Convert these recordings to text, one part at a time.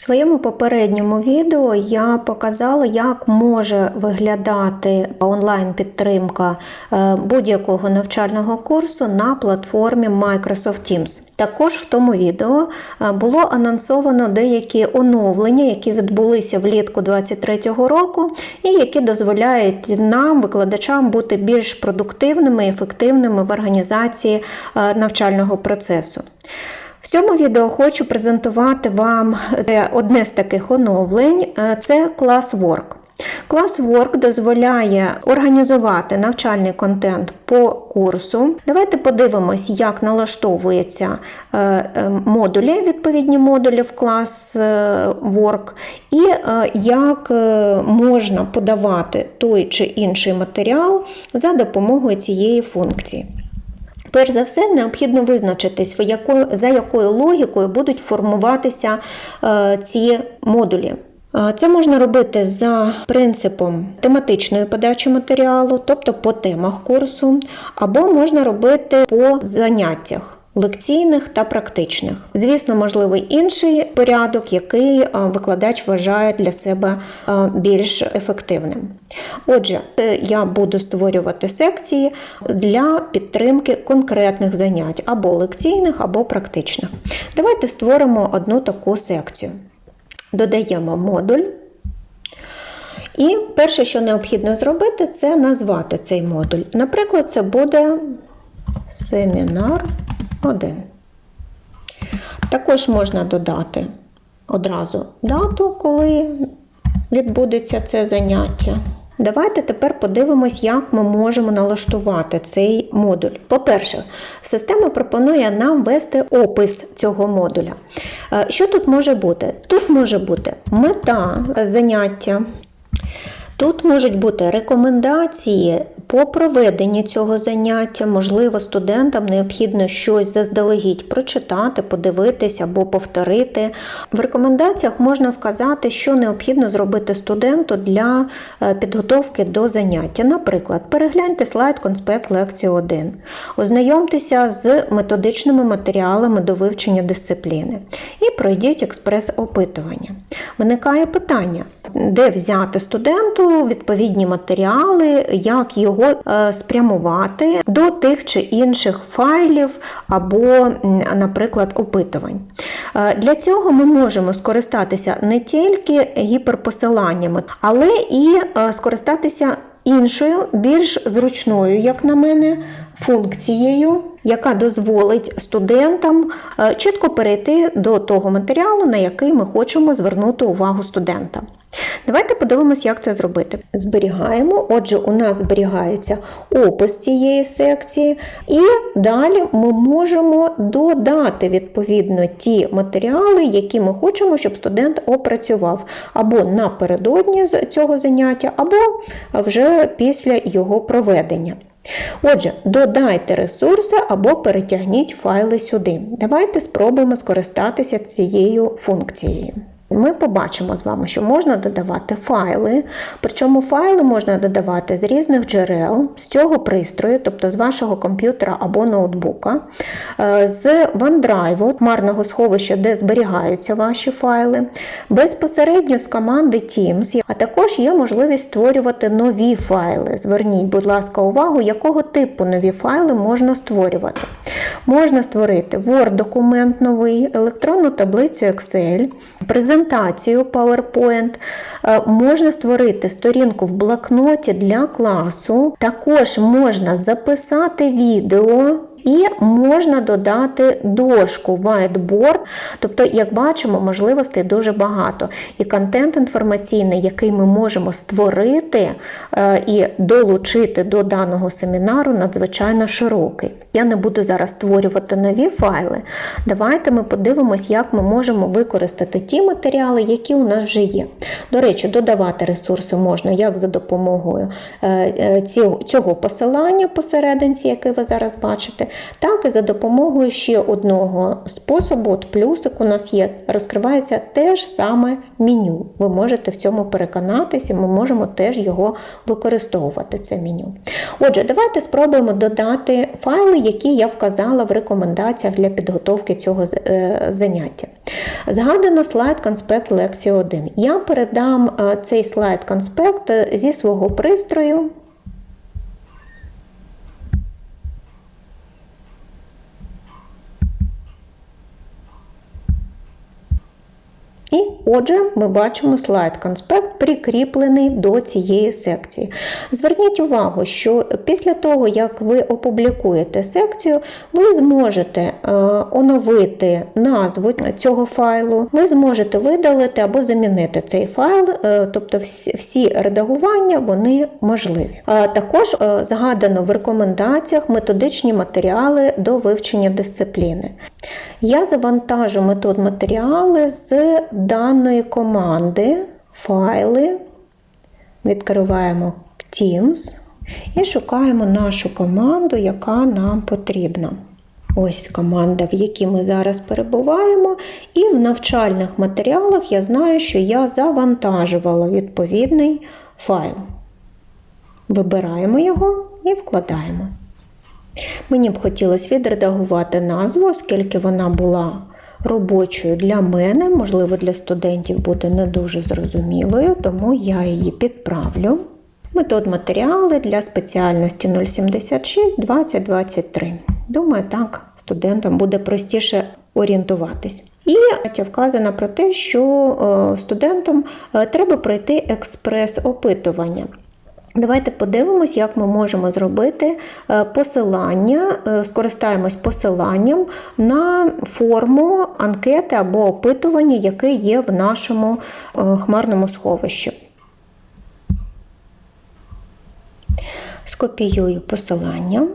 своєму попередньому відео я показала, як може виглядати онлайн-підтримка е, будь-якого навчального курсу на платформі Microsoft Teams. Також в тому відео е, було анонсовано деякі оновлення, які відбулися влітку 2023 року, і які дозволяють нам, викладачам, бути більш продуктивними і ефективними в організації е, навчального процесу. Цьому відео хочу презентувати вам е, одне з таких оновлень це ClassWork. ClassWork дозволяє організувати навчальний контент по курсу. Давайте подивимось, як налаштовуються модулі, відповідні модулі в ClassWork, і як можна подавати той чи інший матеріал за допомогою цієї функції. Перш за все, необхідно визначитись, за якою логікою будуть формуватися ці модулі. Це можна робити за принципом тематичної подачі матеріалу, тобто по темах курсу, або можна робити по заняттях. Лекційних та практичних. Звісно, можливий інший порядок, який викладач вважає для себе більш ефективним. Отже, я буду створювати секції для підтримки конкретних занять, або лекційних, або практичних. Давайте створимо одну таку секцію. Додаємо модуль. І перше, що необхідно зробити, це назвати цей модуль. Наприклад, це буде семінар 1. Також можна додати одразу дату, коли відбудеться це заняття. Давайте тепер подивимось, як ми можемо налаштувати цей модуль. По-перше, система пропонує нам ввести опис цього модуля. Що тут може бути? Тут може бути мета заняття. Тут можуть бути рекомендації по проведенні цього заняття. Можливо, студентам необхідно щось заздалегідь прочитати, подивитися або повторити. В рекомендаціях можна вказати, що необхідно зробити студенту для підготовки до заняття. Наприклад, перегляньте слайд конспект лекції 1, ознайомтеся з методичними матеріалами до вивчення дисципліни і пройдіть експрес-опитування. Виникає питання де взяти студенту відповідні матеріали, як його спрямувати до тих чи інших файлів або, наприклад, опитувань. Для цього ми можемо скористатися не тільки гіперпосиланнями, але і скористатися іншою, більш зручною, як на мене, функцією, яка дозволить студентам чітко перейти до того матеріалу, на який ми хочемо звернути увагу студента. Давайте подивимось, як це зробити. Зберігаємо, отже, у нас зберігається опис цієї секції, і далі ми можемо додати відповідно ті матеріали, які ми хочемо, щоб студент опрацював або напередодні цього заняття, або вже після його проведення. Отже, додайте ресурси або перетягніть файли сюди. Давайте спробуємо скористатися цією функцією. Ми побачимо з вами, що можна додавати файли, причому файли можна додавати з різних джерел, з цього пристрою, тобто з вашого комп'ютера або ноутбука, е, з OneDrive, марного сховища, де зберігаються ваші файли, безпосередньо з команди Teams, а також є можливість створювати нові файли. Зверніть, будь ласка, увагу, якого типу нові файли можна створювати. Можна створити Word-документ новий, електронну таблицю Excel, презентацію PowerPoint, е, можна створити сторінку в блокноті для класу, також можна записати відео. І можна додати дошку whiteboard, тобто, як бачимо, можливостей дуже багато. І контент інформаційний, який ми можемо створити е, і долучити до даного семінару, надзвичайно широкий. Я не буду зараз створювати нові файли. Давайте ми подивимось, як ми можемо використати ті матеріали, які у нас вже є. До речі, додавати ресурси можна як за допомогою е, цього посилання посерединці, яке ви зараз бачите так і за допомогою ще одного способу, от плюсик у нас є, розкривається те ж саме меню. Ви можете в цьому переконатися, ми можемо теж його використовувати, це меню. Отже, давайте спробуємо додати файли, які я вказала в рекомендаціях для підготовки цього е, заняття. Згадано слайд конспект лекції 1. Я передам е, цей слайд конспект е, зі свого пристрою. І отже, ми бачимо слайд конспект прикріплений до цієї секції. Зверніть увагу, що після того, як ви опублікуєте секцію, ви зможете е, оновити назву цього файлу, ви зможете видалити або замінити цей файл, е, тобто всі редагування вони можливі. Також е, згадано в рекомендаціях методичні матеріали до вивчення дисципліни. Я завантажу метод матеріали з даної команди, файли, відкриваємо Teams і шукаємо нашу команду, яка нам потрібна. Ось команда, в якій ми зараз перебуваємо, і в навчальних матеріалах я знаю, що я завантажувала відповідний файл. Вибираємо його і вкладаємо. Мені б хотілося відредагувати назву, оскільки вона була робочою для мене, можливо, для студентів буде не дуже зрозумілою, тому я її підправлю. Метод матеріали для спеціальності 076 2023. Думаю, так студентам буде простіше орієнтуватись. І вказано про те, що е, студентам е, треба пройти експрес-опитування. Давайте подивимось, як ми можемо зробити е, посилання, е, скористаємось посиланням на форму анкети або опитування, яке є в нашому е, хмарному сховищі. Скопіюю посилання.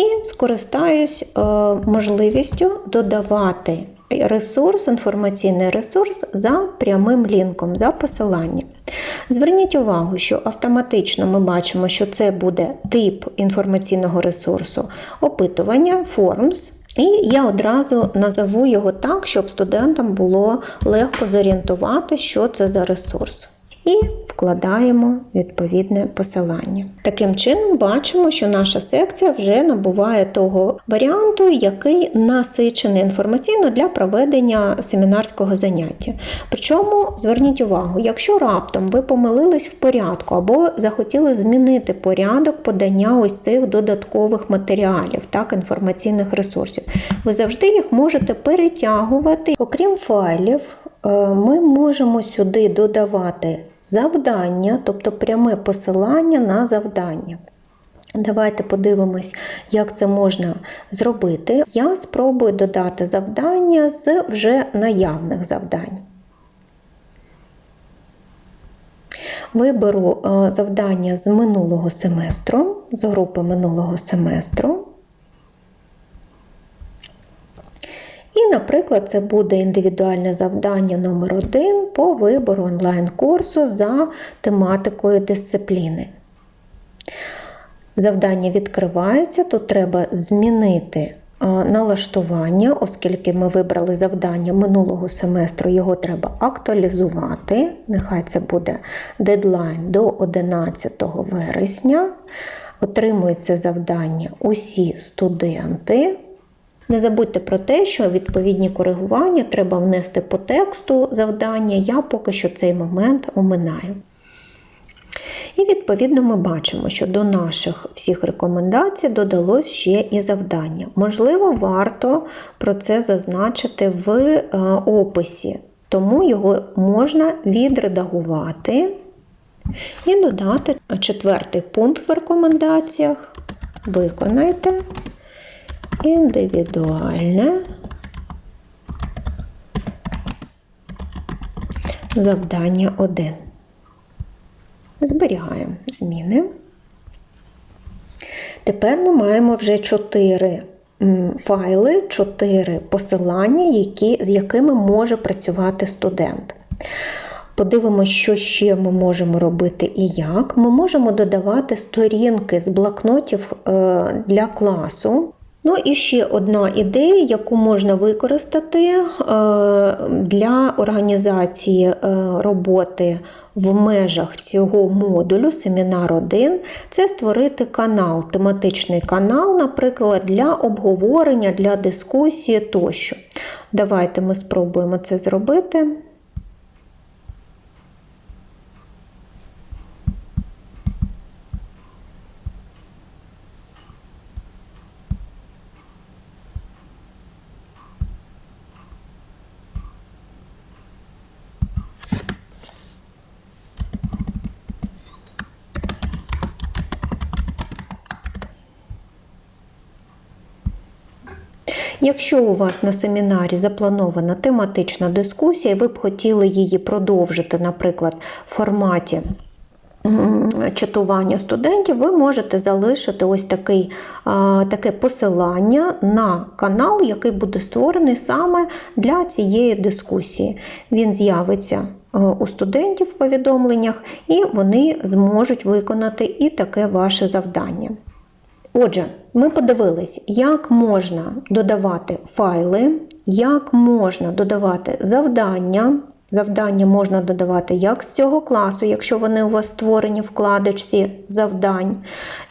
І скористаюсь е, можливістю додавати ресурс, інформаційний ресурс за прямим лінком, за посиланням. Зверніть увагу, що автоматично ми бачимо, що це буде тип інформаційного ресурсу опитування Forms. І я одразу назову його так, щоб студентам було легко зорієнтувати, що це за ресурс і вкладаємо відповідне посилання. Таким чином, бачимо, що наша секція вже набуває того варіанту, який насичений інформаційно для проведення семінарського заняття. Причому зверніть увагу, якщо раптом ви помилились в порядку або захотіли змінити порядок подання ось цих додаткових матеріалів, так, інформаційних ресурсів, ви завжди їх можете перетягувати, окрім файлів. Е, ми можемо сюди додавати завдання, тобто пряме посилання на завдання. Давайте подивимось, як це можна зробити. Я спробую додати завдання з вже наявних завдань. Виберу е, завдання з минулого семестру, з групи минулого семестру. Наприклад, це буде індивідуальне завдання номер 1 по вибору онлайн-курсу за тематикою дисципліни. Завдання відкривається, тут треба змінити налаштування, оскільки ми вибрали завдання минулого семестру, його треба актуалізувати. Нехай це буде дедлайн до 11 вересня. Отримують це завдання усі студенти. Не забудьте про те, що відповідні коригування треба внести по тексту завдання, я поки що цей момент оминаю. І, відповідно, ми бачимо, що до наших всіх рекомендацій додалось ще і завдання. Можливо, варто про це зазначити в е, описі, тому його можна відредагувати і додати четвертий пункт в рекомендаціях. Виконайте індивідуальне завдання 1. Зберігаємо зміни. Тепер ми маємо вже 4 файли, 4 посилання, які, з якими може працювати студент. Подивимося, що ще ми можемо робити і як. Ми можемо додавати сторінки з блокнотів е, для класу. Ну і ще одна ідея, яку можна використати е, для організації е, роботи в межах цього модулю семінар 1 це створити канал, тематичний канал, наприклад, для обговорення, для дискусії тощо. Давайте ми спробуємо це зробити. Якщо у вас на семінарі запланована тематична дискусія, і ви б хотіли її продовжити, наприклад, в форматі чатування студентів, ви можете залишити ось такий, таке посилання на канал, який буде створений саме для цієї дискусії. Він з'явиться у студентів в повідомленнях, і вони зможуть виконати і таке ваше завдання. Отже, ми подивились, як можна додавати файли, як можна додавати завдання. Завдання можна додавати як з цього класу, якщо вони у вас створені в вкладочці завдань,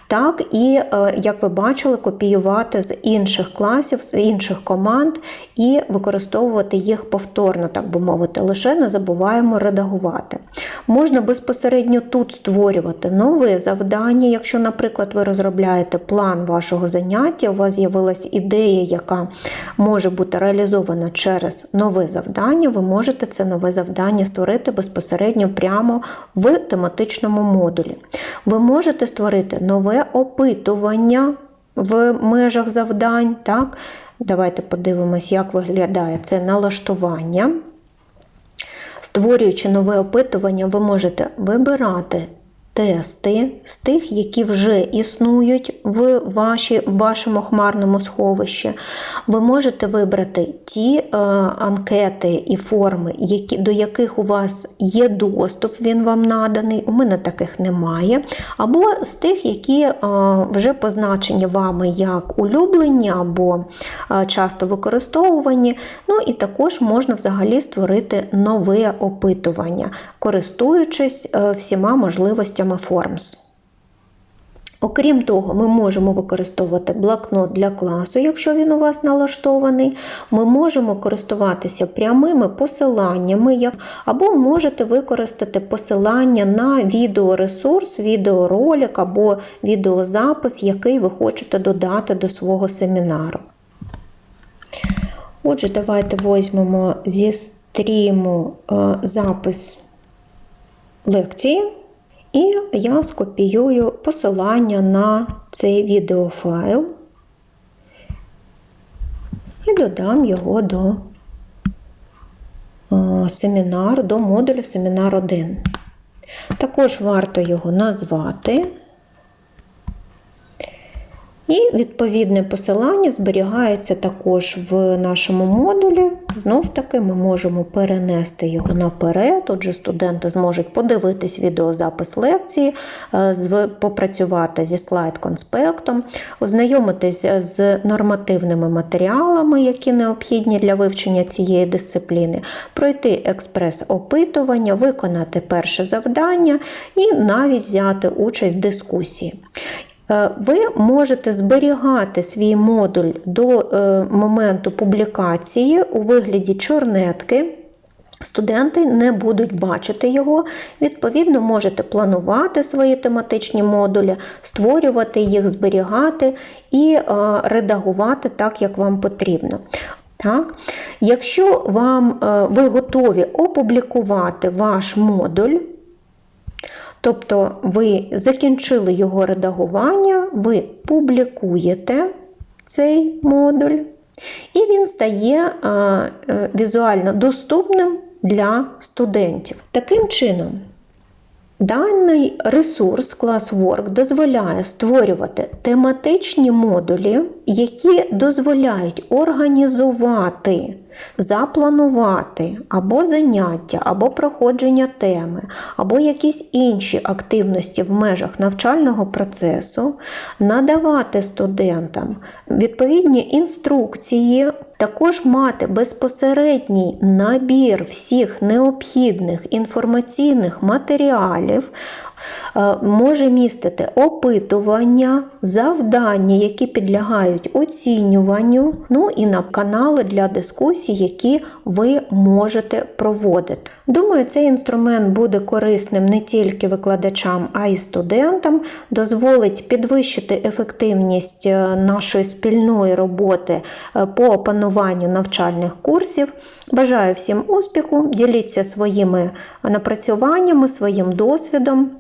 так і, е, як ви бачили, копіювати з інших класів, з інших команд і використовувати їх повторно, так би мовити, лише не забуваємо редагувати. Можна безпосередньо тут створювати нове завдання, якщо, наприклад, ви розробляєте план вашого заняття, у вас з'явилась ідея, яка може бути реалізована через нове завдання, ви можете це нове завдання створити безпосередньо прямо в тематичному модулі. Ви можете створити нове опитування в межах завдань. Так? Давайте подивимось, як виглядає це налаштування. Створюючи нове опитування, ви можете вибирати тести з тих, які вже існують в ваші, вашому хмарному сховищі. Ви можете вибрати ті е, анкети і форми, які, до яких у вас є доступ, він вам наданий. У мене таких немає. Або з тих, які е, вже позначені вами як улюблені, або е, часто використовувані. Ну і також можна взагалі створити нове опитування, користуючись е, всіма можливостями Forms. Окрім того, ми можемо використовувати блокнот для класу, якщо він у вас налаштований. Ми можемо користуватися прямими посиланнями, або можете використати посилання на відеоресурс, відеоролик або відеозапис, який ви хочете додати до свого семінару. Отже, давайте візьмемо зі стріму е, запис лекції. І я скопіюю посилання на цей відеофайл і додам його до семінару, до модулю семінар 1. Також варто його назвати. І відповідне посилання зберігається також в нашому модулі. Знов таки ми можемо перенести його наперед. Отже, студенти зможуть подивитись відеозапис лекції, е, попрацювати зі слайд-конспектом, ознайомитись з нормативними матеріалами, які необхідні для вивчення цієї дисципліни, пройти експрес-опитування, виконати перше завдання і навіть взяти участь в дискусії. Е, ви можете зберігати свій модуль до е, моменту публікації у вигляді чорнетки. Студенти не будуть бачити його, відповідно, можете планувати свої тематичні модулі, створювати їх, зберігати і е, редагувати так, як вам потрібно. Так? Якщо вам, ви готові опублікувати ваш модуль, Тобто ви закінчили його редагування, ви публікуєте цей модуль, і він стає е, візуально доступним для студентів. Таким чином, даний ресурс ClassWork дозволяє створювати тематичні модулі, які дозволяють організувати запланувати або заняття, або проходження теми, або якісь інші активності в межах навчального процесу, надавати студентам відповідні інструкції, також мати безпосередній набір всіх необхідних інформаційних матеріалів, е, може містити опитування, завдання, які підлягають оцінюванню, ну і на канали для дискусій, які ви можете проводити. Думаю, цей інструмент буде корисним не тільки викладачам, а й студентам, дозволить підвищити ефективність е, нашої спільної роботи е, по опануванню навчальних курсів. Бажаю всім успіху, діліться своїми напрацюваннями, своїм досвідом.